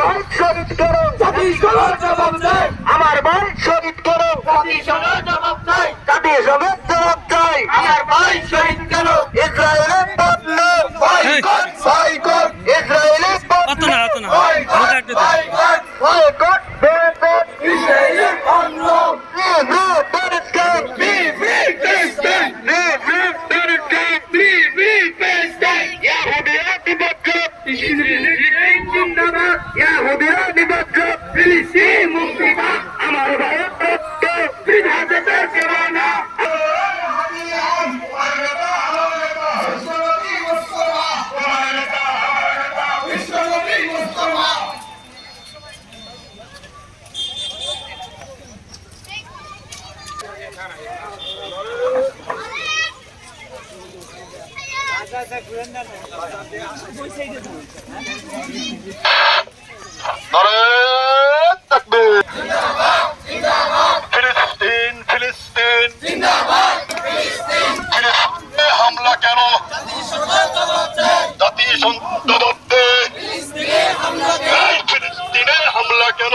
ভাই শহীদ করো। জবাব দেয় আমার ভাই শহীদ করো। জবাব দেয় জাতীয় সঙ্গে জবাব চাই। আমার ভাই শহীদ কেন ইসরায়েলের বদলে। বয়কট বয়কট ইসরায়েলের না বয়কট দে। বয়কট বয়কট ইসরায়েলের অন্য নি জিন্দাবাদ ইয়াহুদিয়া নিবজ্জত ফিলিস্তিন মুক্তিবাদ আমার ভাইয়ের রক্ত বিধাতাদের কেরানা নারায়ণ তাকবীর ফিলিস্তিন ফিলিস্তিন। ফিলিস্তিনে হামলা হামলা কেন?